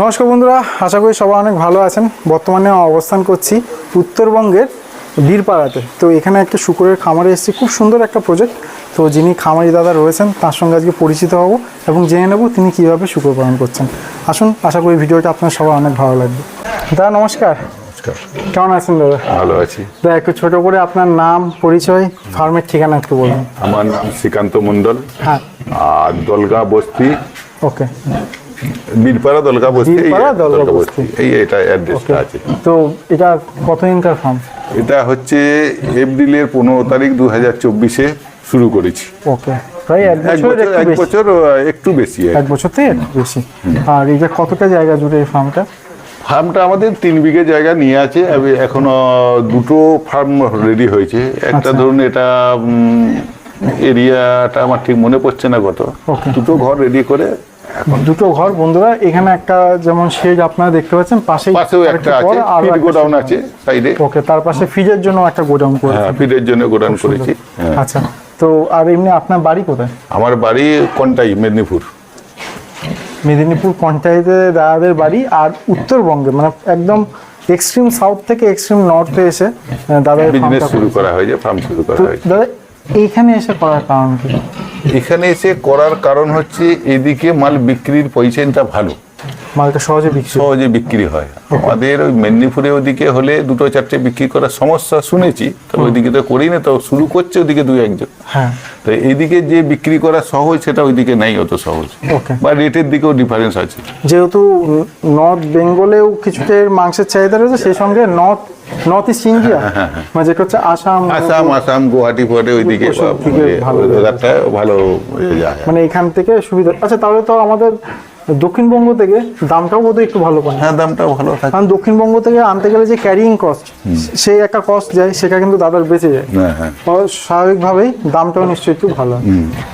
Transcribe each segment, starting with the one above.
নমস্কার বন্ধুরা আশা করি সবাই অনেক ভালো আছেন। বর্তমানে অবস্থান করছি উত্তরবঙ্গের বীরপাড়াতে। তো এখানে একটা শুকুরের খামারে এসেছি খুব সুন্দর একটা প্রজেক্ট তো যিনি খামারি দাদা রয়েছেন তার সঙ্গে আজকে পরিচিত হব এবং জেনে নেব তিনি কীভাবে শুকুর পালন করছেন। আসুন আশা করি ভিডিওটা আপনার সবার অনেক ভালো লাগবে। দাদা নমস্কার। নমস্কার। কেমন আছেন দাদা? ভালো আছি। দাদা একটু ছোট করে আপনার নাম পরিচয় ফার্মের ঠিকানা একটু বলুন। আমার নাম শ্রীকান্ত মণ্ডল। হ্যাঁ। আর দলগা বস্তি। ওকে। বীরপাড়া দলগা বস্তি এই বীরপাড়া, দলগা বস্তি। এই এটা অ্যাড্রেসটা আছে। তো এটা কত দিনকার ফার্ম এটা হচ্ছে এপ্রিলের পনেরো তারিখ দু হাজার চব্বিশে শুরু করেছি। ওকে প্রায় এক বছর বছর এক বছর একটু বেশি এক বছর থেকে একটু বেশি। আর এটা কতটা জায়গা জুড়ে এই ফার্মটা ফার্মটা আমাদের তিন বিঘে জায়গা নিয়ে আছে এখনও দুটো ফার্ম রেডি হয়েছে। একটা আচ্ছা। ধরুন এটা এরিয়াটা আমার ঠিক মনে পড়ছে না কত। দুটো ঘর রেডি করে এখন দুটো ঘর বন্ধুরা এখানে একটা যেমন শেড আপনারা দেখতে পাচ্ছেন পাশে পাশেও একটা আছে ফিড গোডাউন আছে সাইডে। ওকে তার পাশে ফ্রিজের জন্য একটা গোডাউন হ্যাঁ ফিডের জন্য গোডাউন করেছি হ্যাঁ। আচ্ছা তো আর এমনি আপনার বাড়ি কোথায়? আমার বাড়ি কন্টাই মেদিনীপুর। মেদিনীপুর পঞ্চায়েতে দাদাদের বাড়ি আর উত্তরবঙ্গে মানে একদম এক্সট্রিম সাউথ থেকে এক্সট্রিম নর্থে এসে দাদার বিজনেস শুরু করা হয়েছে ফার্ম শুরু করা হয়েছে। দাদা এইখানে এসে করার কারণ কি? এখানে এসে করার কারণ হচ্ছে এদিকে মাল বিক্রির পয়সেনটা ভালো। মালটা সহজে বিক্রি সহজে বিক্রি হয়। আমাদের ওই মেদিনীপুরে ওদিকে হলে দুটো চারটে বিক্রি করার সমস্যা শুনেছি তবে ওইদিকে তো করি না তো শুরু করছে ওদিকে দুই একজন। হ্যাঁ। তো এইদিকে যে বিক্রি করা সহজ সেটা ওইদিকে নাই অত সহজ। বা রেটের দিকেও ডিফারেন্স আছে। যেহেতু নর্থ বেঙ্গলেও কিছুটা মাংসের চাহিদা রয়েছে সেই সঙ্গে নর্থ নর্থ ইস্ট ইন্ডিয়া মানে যেটা হচ্ছে আসাম আসাম আসাম গুয়াহাটি ফুয়াহাটি ওইদিকে দিকে ভালো ভালো হয়ে যায় মানে এখান থেকে সুবিধা আচ্ছা তাহলে তো আমাদের দক্ষিণবঙ্গ থেকে দামটাও বোধহয় একটু ভালো পায়। হ্যাঁ দামটাও ভালো থাকে। কারণ দক্ষিণবঙ্গ থেকে আনতে গেলে যে ক্যারিং কস্ট সেই একটা কস্ট যায় সেটা কিন্তু দাদার বেঁচে যায়। হ্যাঁ হ্যাঁ। স্বাভাবিকভাবেই দামটাও নিশ্চয়ই একটু ভালো।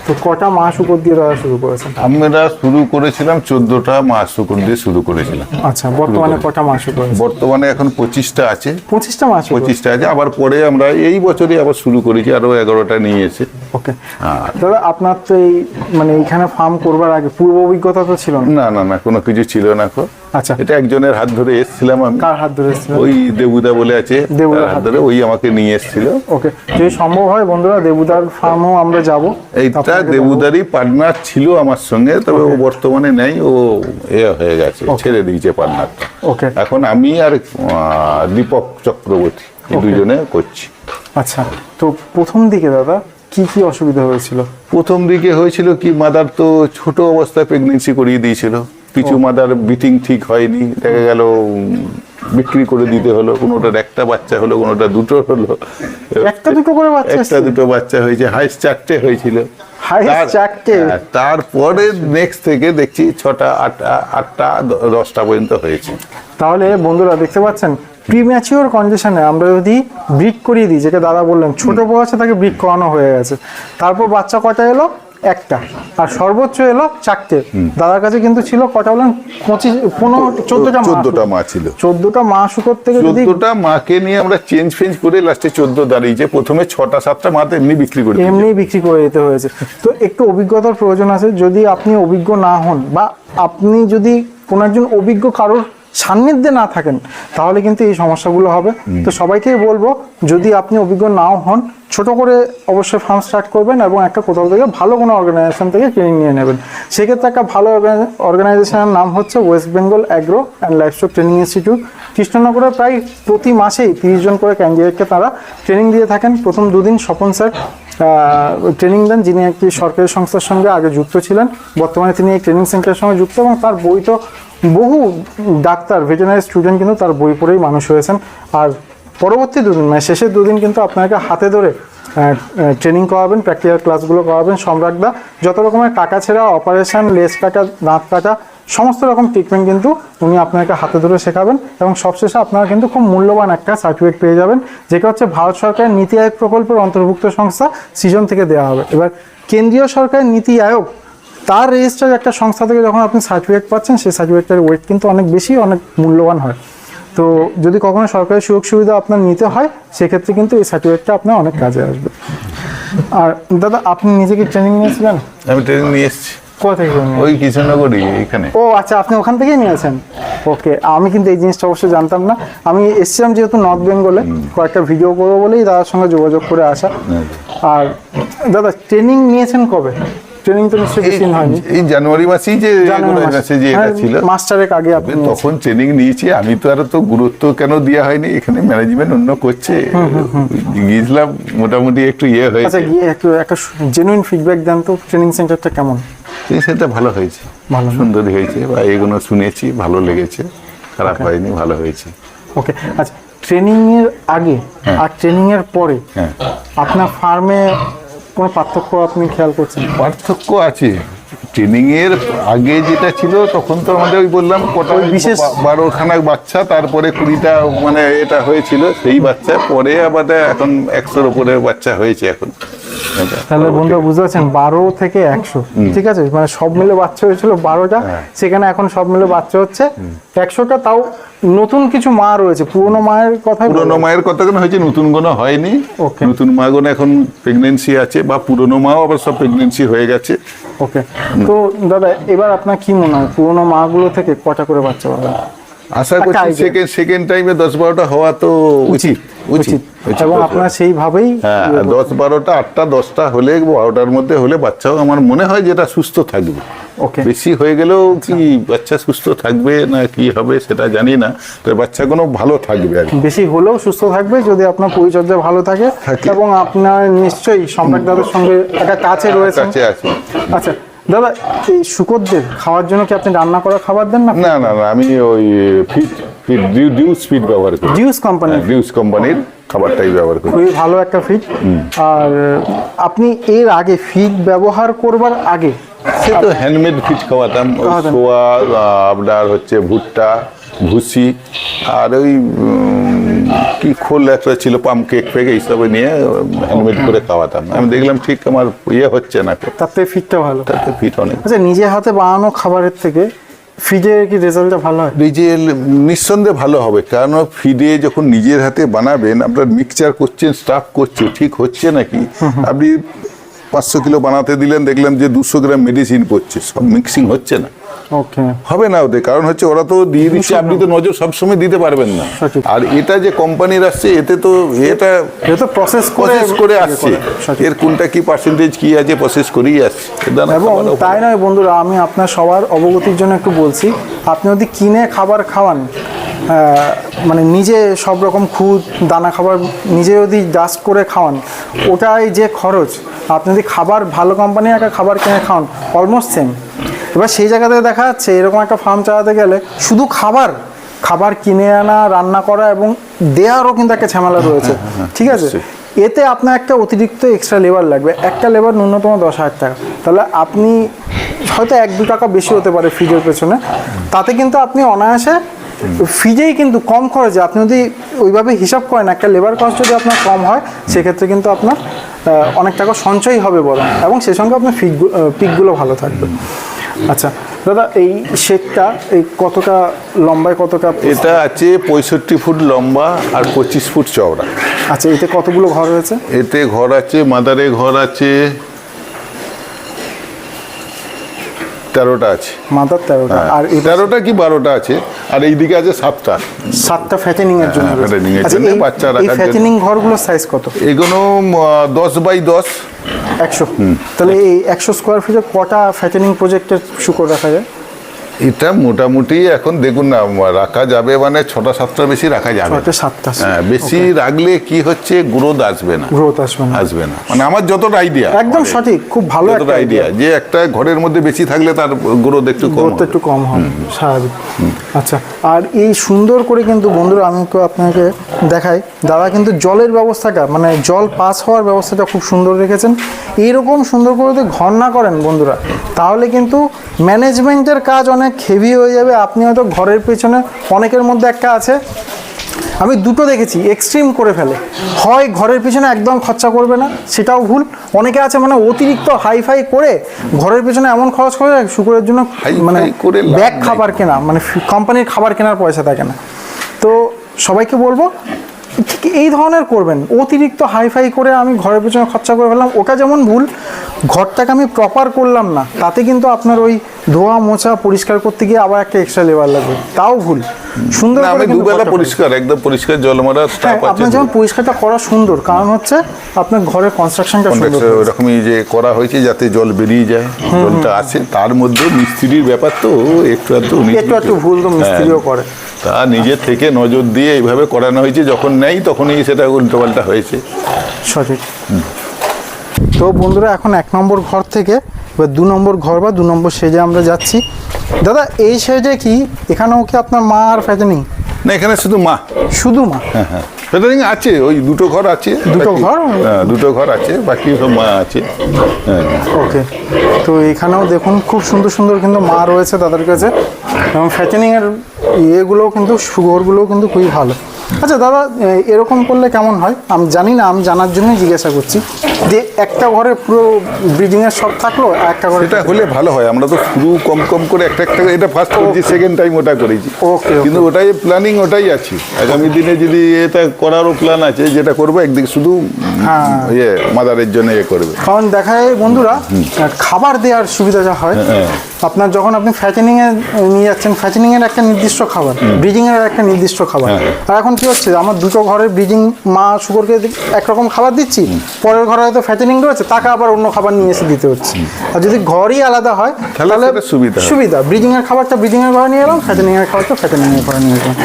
তো কটা মাস উপর দিয়ে দাদা শুরু করেছেন? আমরা শুরু করেছিলাম চোদ্দটা মাস শুকুর দিয়ে শুরু করেছিলাম। আচ্ছা বর্তমানে কটা মাস করেছেন বর্তমানে এখন পঁচিশটা আছে। পঁচিশটা মাস পঁচিশটা আছে আবার পরে আমরা এই বছরই আবার শুরু করেছি আরও এগারোটা নিয়ে এসে ওকে আর দাদা আপনার তো এই মানে এইখানে ফার্ম করবার আগে পূর্ব অভিজ্ঞতা তো ছিল না? না না কোনো কিছু ছিল না কো। আচ্ছা। এটা একজনের হাত ধরে এসেছিলাম আমি। কার হাত ধরে এসেছিলেন? ওই দেবুদা বলে আছে দেবুদার হাত ধরে ওই আমাকে নিয়ে এসেছিল। ওকে যদি সম্ভব হয় বন্ধুরা দেবুদার ফার্মও আমরা যাব। এইটা দেবুদারই পার্টনার ছিল আমার সঙ্গে তবে ও বর্তমানে নেই ও এ হয়ে গেছে ছেড়ে দিয়েছে পার্টনারটা ওকে এখন আমি আর দীপক চক্রবর্তী দুজনে করছি। আচ্ছা তো প্রথম দিকে দাদা কি কি অসুবিধা হয়েছিল? প্রথম দিকে হয়েছিল কি মাদার তো ছোট অবস্থায় প্রেগনেন্সি করিয়ে দিয়েছিল। কিছু মাদার বিটিং ঠিক হয়নি দেখা গেল বিক্রি করে দিতে হলো কোনোটার একটা বাচ্চা হলো কোনোটা দুটো হলো। একটা দুটো করে বাচ্চা একটা দুটো বাচ্চা হয়েছে হাইস্ট চারটে হয়েছিল। চারটে? হ্যাঁ, তারপরে নেক্সট থেকে দেখছি ছটা আটটা আটটা দশটা পর্যন্ত হয়েছে। তাহলে বন্ধুরা দেখতে পাচ্ছেন প্রিম্যাচিওর কন্ডিশনে আমরা যদি ব্রিক করিয়ে দিই যেটা দাদা বললেন ছোট বয়সে তাকে ব্রিক করানো হয়ে গেছে। তারপর বাচ্চা কটা এলো? একটা। আর সর্বোচ্চ এলো চারটে। দাদার কাছে কিন্তু ছিল কটা বললেন? পঁচিশ পনেরো চোদ্দটা চোদ্দটা মা ছিল। চোদ্দটা মা শুকর থেকে যদি চোদ্দটা মাকে নিয়ে আমরা চেঞ্জ ফেঞ্জ করে লাস্টে চোদ্দ দাঁড়িয়েছে। প্রথমে ছটা সাতটা মাতে এমনি বিক্রি করে। এমনি বিক্রি করে দিতে হয়েছে। তো একটু অভিজ্ঞতার প্রয়োজন আছে। যদি আপনি অভিজ্ঞ না হন বা আপনি যদি কোনো একজন অভিজ্ঞ কারোর সান্নিধ্যে না থাকেন তাহলে কিন্তু এই সমস্যাগুলো হবে। তো সবাইকেই বলব যদি আপনি অভিজ্ঞ নাও হন ছোট করে অবশ্যই ফার্ম স্টার্ট করবেন এবং একটা কোথাও থেকে ভালো কোনো অর্গানাইজেশন থেকে ট্রেনিং নিয়ে নেবেন। সেক্ষেত্রে একটা ভালো অর্গানাইজেশনের নাম হচ্ছে West Bengal agro and livestock training institute কৃষ্ণনগরে প্রায় প্রতি মাসেই তিরিশ জন করে ক্যান্ডিডেটকে তারা ট্রেনিং দিয়ে থাকেন। প্রথম দুদিন স্বপন স্যার ট্রেনিং দেন যিনি একটি সরকারি সংস্থার সঙ্গে আগে যুক্ত ছিলেন। বর্তমানে তিনি এই ট্রেনিং সেন্টারের সঙ্গে যুক্ত এবং তার বই তো বহু ডাক্তার ভেটেনারি স্টুডেন্ট কিন্তু তার বই পড়েই মানুষ হয়েছেন। আর পরবর্তী দুদিন মানে শেষের দুদিন কিন্তু আপনাকে হাতে ধরে ট্রেনিং করাবেন প্র্যাকটিক্যাল ক্লাসগুলো করাবেন সম্রাটদা যত রকমের কাটা ছেঁড়া অপারেশন লেস কাটা, দাঁত কাটা, সমস্ত রকম ট্রিটমেন্ট কিন্তু উনি আপনাকে হাতে ধরে শেখাবেন এবং সবশেষে আপনারা কিন্তু খুব মূল্যবান একটা সার্টিফিকেট পেয়ে যাবেন, যেটা হচ্ছে ভারত সরকারের নীতি আয়োগ প্রকল্পের অন্তর্ভুক্ত সংস্থা, সিজন থেকে দেওয়া হবে। এবার কেন্দ্রীয় সরকারের নীতি আয়োগ তার রেজিস্টার একটা সংস্থা থেকে যখন আপনি সার্টিফিকেট পাচ্ছেন সেই সার্টিফিকেটের ওয়েট কিন্তু অনেক বেশি অনেক মূল্যবান হয়। তো যদি কখনো সরকারি সুযোগ সুবিধা আপনার নিতে হয় সেক্ষেত্রে কিন্তু এই সার্টিফিকেটটা আপনার অনেক কাজে আসবে। আর দাদা আপনি নিজেকে ট্রেনিং নিয়েছিলেন? আমি ট্রেনিং নিয়ে এসেছি। কোথা থেকে ওই কৃষ্ণনগরই এখানে ও আচ্ছা আপনি ওখান থেকেই নিয়েছেন? ওকে আমি কিন্তু এই জিনিসটা অবশ্যই জানতাম না। আমি এসেছিলাম যেহেতু নর্থ বেঙ্গলে কয়েকটা ভিডিও করব বলেই দাদার সঙ্গে যোগাযোগ করে আসা। আর দাদা ট্রেনিং নিয়েছেন কবে? ট্রেনিং তো নিশ্চয়ই বেশি হয়নি। এই জানুয়ারি মাসেই যে মাসে। যে এটা হ্যাঁ, ছিল মাস্টারের আগে আপনি। তখন ট্রেনিং নিয়েছি আমি তো আর তো গুরুত্ব কেন দেওয়া হয়নি? এখানে ম্যানেজমেন্ট অন্য করছে। গিয়েছিলাম মোটামুটি একটু ইয়ে আচ্ছা হয়েছে গিয়ে একটু একটা জেনুইন ফিডব্যাক দেন তো ট্রেনিং সেন্টারটা কেমন? ট্রেনিং সেটা ভালো হয়েছে। ভালো? সুন্দর হয়েছে বা এগুলো শুনেছি ভালো লেগেছে। খারাপ হয়নি ভালো হয়েছে। ওকে আচ্ছা ট্রেনিং এর আগে আর ট্রেনিং এর পরে হ্যাঁ। আপনার ফার্মে কোনো পার্থক্য আপনি খেয়াল করছেন? পার্থক্য আছে। ট্রেনিং এর আগে যেটা ছিল তখন তো আমাদের ওই বললাম কটা বিশেষ- বারোখানা বাচ্চা তারপরে কুড়িটা মানে এটা হয়েছিল সেই বাচ্চা। পরে আবার এখন একশোর উপরে বাচ্চা হয়েছে এখন। তাহলে বন্ধু বুঝতে পারছেন বারো থেকে একশো ঠিক আছে? মানে সব মিলে বাচ্চা হয়েছিল বারোটা হ্যাঁ। সেখানে এখন সব মিলে বাচ্চা হচ্ছে একশোটা তাও নতুন কিছু মা রয়েছে পুরনো মায়ের কথা পুরনো মায়ের কথা কেন হয়েছে? নতুন কোনো হয়নি. নতুন মা গুলো এখন প্রেগনেন্সি আছে বা পুরনো মাও আবার সব প্রেগনেন্সি হয়ে গেছে। ওকে তো দাদা এবার আপনার কি মনে হয় পুরনো মাগুলো থেকে কটা করে বাচ্চা পাবেন? আশা করছি। সেকেন্ড সেকেন্ড টাইমে দশ বারোটা হওয়া তো উচিত। উচিত। উচিত। এবং আপনার সেইভাবেই হ্যাঁ দশ বারোটা আটটা দশটা হলে বারোটার মধ্যে হলে বাচ্চাও আমার মনে হয় যেটা সুস্থ থাকবে। ওকে বেশি হয়ে গেলেও কি বাচ্চা সুস্থ থাকবে না কি হবে সেটা জানি না বাচ্চাগুলো ভালো থাকবে আর। বেশি হলেও সুস্থ থাকবে যদি আপনার পরিচর্যা ভালো থাকে। এবং আপনার নিশ্চয়ই সম্রাট দাদার সঙ্গে একটা কাছে রয়েছে কাছে আছে। আচ্ছা দাদা এই শুকরদের খাওয়ার জন্য কি আপনি রান্না করা খাবার দেন না? না না না আমি ওই ফিট। ফিট ডিউস ফিট ব্যবহার করি? জিউস কোম্পানি ডিউস কোম্পানির খাবারটাই ব্যবহার করি। খুবই ভালো একটা ফিড আর আপনি এর আগে ফিড ব্যবহার করবার আগে সে তো হ্যান্ডমেড ফিট খাওয়াতাম। সোয়া আপনার হচ্ছে ভুট্টা ভুসি আর ওই কি খোল একটা ছিল পাম কেক ফেক এইসব নিয়ে হ্যান্ডমেড করে খাওয়াতাম। আমি দেখলাম ঠিক আমার ইয়ে হচ্ছে না থেকে ফিডটা ভালো। তাতে ফিট অনেক। আচ্ছা নিজে হাতে বানানো খাবারের থেকে ফিডের কি রেজাল্টটা ভালো হয়? নিজের নিঃসন্দেহে ভালো হবে। কারণ ফিডে যখন নিজের হাতে বানাবেন আপনার মিক্সচার করছেন স্টাফ করছে ঠিক হচ্ছে নাকি? আপনি পাঁচশো কিলো বানাতে দিলেন দেখলেন যে দুশো গ্রাম মেডিসিন পড়ছে সব মিক্সিং হচ্ছে না। হবে না ওদের কারণ হচ্ছে ওরা তো দিয়ে দিচ্ছে আপনি তো নজর সবসময় দিতে পারবেন না। আর এটা যে কোম্পানির আসছে এতে তো এটা এটা তো প্রসেস করে প্রসেস করে ইয়ে আসছে। এর কোনটা কি পার্সেন্টেজ কি আছে প্রসেস করেই আসছে। এবং তাই নয় বন্ধুরা আমি আপনার সবার অবগতির জন্য একটু বলছি আপনি যদি কিনে খাবার খাওয়ান মানে নিজে সব রকম খুদ দানা খাবার নিজে যদি ডাস্ট করে খাওয়ান ওটাই যে খরচ আপনি যদি খাবার ভালো কোম্পানির একটা খাবার কিনে খাওয়ান অলমোস্ট সেম এবার সেই জায়গা থেকে দেখা যাচ্ছে এরকম একটা ফার্ম চালাতে গেলে শুধু খাবার খাবার কিনে আনা রান্না করা এবং দেওয়ারও কিন্তু একটা ঝামেলা রয়েছে। ঠিক আছে? এতে আপনার একটা অতিরিক্ত এক্সট্রা লেবার লাগবে। একটা লেবার ন্যূনতম দশ হাজার টাকা। তাহলে আপনি হয়তো এক দু টাকা বেশি হতে পারে ফিজের পেছনে। তাতে কিন্তু আপনি অনায়াসে ফিজেই কিন্তু কম খরচে আপনি যদি ওইভাবে হিসাব করেন একটা লেবার কস্ট যদি আপনার কম হয় সেক্ষেত্রে কিন্তু আপনার অনেক টাকা সঞ্চয় হবে বরং। এবং সেই সঙ্গে আপনার ফিক পিকগুলো ভালো থাকবে। আচ্ছা দাদা এই শেকটা এই কতটা লম্বায় কতটা? এটা আছে পঁয়ষট্টি ফুট লম্বা আর পঁচিশ ফুট চওড়া। আচ্ছা এতে কতগুলো ঘর রয়েছে? এতে ঘর আছে মাদারে ঘর আছে তেরোটা আছে। মাদার তেরোটা। হ্যাঁ, আর এই তেরোটা কি বারোটা আছে? আর এইদিকে আছে সাতটা। সাতটা ফ্যাটেনিং এর জন্য হ্যাঁ, রয়েছে। এর আচ্ছা, জন্য, বাচ্চা রাখার জন্য। ফ্যাটেনিং ঘরগুলোর সাইজ কত? এগুলো দশ বাই দশ। একশো। তাহলে এই একশো স্কোয়ার ফিটে কটা ফ্যাটেনিং প্রজেক্টের শুকর রাখা যায়? এটা মোটামুটি এখন দেখুন না রাখা যাবে মানে ছটা সাতটা বেশি রাখা যাবে। না। ছয়টা সাতটা হ্যাঁ বেশি রাখলে কি হচ্ছে গ্রোথ আসবে না। গ্রোথ আসবে না। আসবে না। মানে আমার যতটা আইডিয়া একদম সঠিক খুব ভালো একটা আইডিয়া যে একটা ঘরের মধ্যে বেশি থাকলে তার গ্রোথ একটু কম গ্রোথ হবে। একটু কম হবে স্বাভাবিক। আচ্ছা আর এই সুন্দর করে কিন্তু বন্ধুরা আমি আপনাকে দেখাই। দাদা কিন্তু জলের ব্যবস্থাটা মানে জল পাস হওয়ার ব্যবস্থাটা খুব সুন্দর রেখেছেন। এইরকম সুন্দর করে যদি ঘর না করেন বন্ধুরা তাহলে কিন্তু ম্যানেজমেন্টের কাজ অনেক হেভি হয়ে যাবে আপনি হয়তো ঘরের পেছনে অনেকের মধ্যে একটা আছে। আমি দুটো দেখেছি এক্সট্রিম করে ফেলে। হয় ঘরের পিছনে একদম খরচা করবে না সেটাও ভুল। অনেকে আছে মানে অতিরিক্ত হাইফাই করে ঘরের পিছনে এমন খরচ করে শুকুরের জন্য মানে ব্যাগ খাবার কেনা মানে কোম্পানির খাবার কেনার পয়সা থাকে না। তো সবাইকে বলব এই ধরনের করবেন? অতিরিক্ত হাইফাই করে আমি ঘরের পেছনে খরচা করে ফেললাম। ওটা যেমন ভুল ঘরটাকে আমি প্রপার করলাম না তাতে কিন্তু আপনার ওই ধোয়া মোছা পরিষ্কার করতে গিয়ে আবার একটা এক্সট্রা লেবার লাগবে। তাও ভুল। সুন্দর আমি দুবেলা পরিষ্কার একদম পরিষ্কার জল মারা হ্যাঁ স্টাফ আছে আপনার যেমন পরিষ্কারটা করা সুন্দর কারণ হচ্ছে আপনার ঘরের কনস্ট্রাকশনটা সুন্দর ওরকমই যে করা হয়েছে যাতে জল বেরিয়ে যায় জলটা আসে তার মধ্যে মিস্ত্রির ব্যাপার তো একটু একটু একটু একটু ভুল তো মিস্ত্রিও হ্যাঁ, করে। তা নিজের থেকে নজর দিয়ে এইভাবে করানো হয়েছে যখন নেই তখনই সেটা উল্টোপাল্টা হয়েছে। সঠিক। তো বন্ধুরা এখন এক নম্বর ঘর থেকে এবার দু নম্বর ঘর বা দু নম্বর সেজে আমরা যাচ্ছি। দাদা এই সেজে কি এখানেও কি আপনার মা আর ফ্যাজনিং না এখানে শুধু মা। শুধু মা? হ্যাঁ হ্যাঁ। ফেদারিং আছে ওই দুটো ঘর আছে দুটো ঘর? হ্যাঁ দুটো ঘর আছে বাকি সব মা আছে। হ্যাঁ ওকে। তো এখানেও দেখুন খুব সুন্দর সুন্দর কিন্তু মা রয়েছে তাদের কাছে। এবং ফ্যাচেনিংয়ের ইয়েগুলোও কিন্তু সুগরগুলোও কিন্তু খুবই ভালো। আচ্ছা দাদা এরকম করলে কেমন হয়? আমি জানি না আমি জানার জন্যই জিজ্ঞাসা করছি। যে একটা ঘরে পুরো ব্রিডিংয়ের সব থাকল আর একটা ঘরে এটা হলে ভালো হয়। আমরা তো শুরু কম কম করে একটা একটা এটা ফার্স্ট করছি সেকেন্ড টাইম ওটা করেছি। ওকে। কিন্তু ওটাই প্ল্যানিং ওটাই আছে। আগামী দিনে যদি এটা করারও প্ল্যান আছে যেটা করব একদিকে শুধু হ্যাঁ। ইয়ে মাদারের জন্য ইয়ে করবে। কারণ দেখা যায় বন্ধুরা খাবার দেওয়ার সুবিধা যা হয় হ্যাঁ। আপনার যখন আপনি ফ্যাচেনিং এ নিয়ে যাচ্ছেন ফ্যাচেনিং এর একটা নির্দিষ্ট খাবার ব্রিডিং এর একটা নির্দিষ্ট খাবার। হ্যাঁ। আর এখন কি হচ্ছে আমার দুটো ঘরে ব্রিজিং মা শুকরকে একরকম খাবার দিচ্ছি পরের ঘরে হয়তো ফ্যাচেনিং রয়েছে তাকে আবার অন্য খাবার নিয়ে এসে দিতে হচ্ছে। আর যদি ঘরই আলাদা হয় তাহলে সুবিধা সুবিধা। ব্রিডিং এর খাবারটা ব্রিডিং এর ঘরে নিয়ে এলাম ফ্যাচেনিং এর খাবারটা ফ্যাচেনিং এর ঘরে নিয়ে এলাম।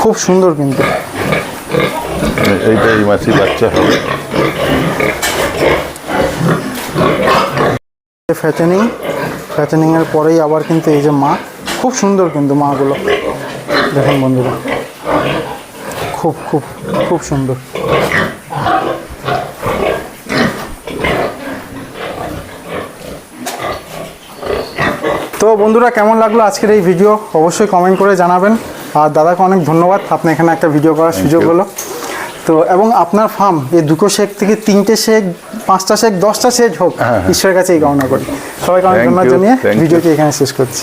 খুব সুন্দর কিন্তু। এইটা এই মাসি বাচ্চা হবে। ফ্যাচেনিং এর পরেই আবার কিন্তু এই যে মা খুব সুন্দর কিন্তু মাগুলো। দেখুন বন্ধুরা খুব খুব খুব সুন্দর। বন্ধুরা কেমন লাগল আজকের এই ভিডিও? অবশ্যই কমেন্ট করে জানাবেন। আর দাদাকে অনেক ধন্যবাদ আপনি এখানে একটা ভিডিও করার সুযোগ হলো। তো এবং আপনার ফার্ম এই দুটো শেক থেকে তিনটে শেক পাঁচটা শেক দশটা শেক হোক হ্যাঁ, হ্যাঁ। ঈশ্বরের কাছে এই কামনা করি। সবাইকে অনেক ধন্যবাদ জানিয়ে ভিডিওটি এখানে শেষ করছি।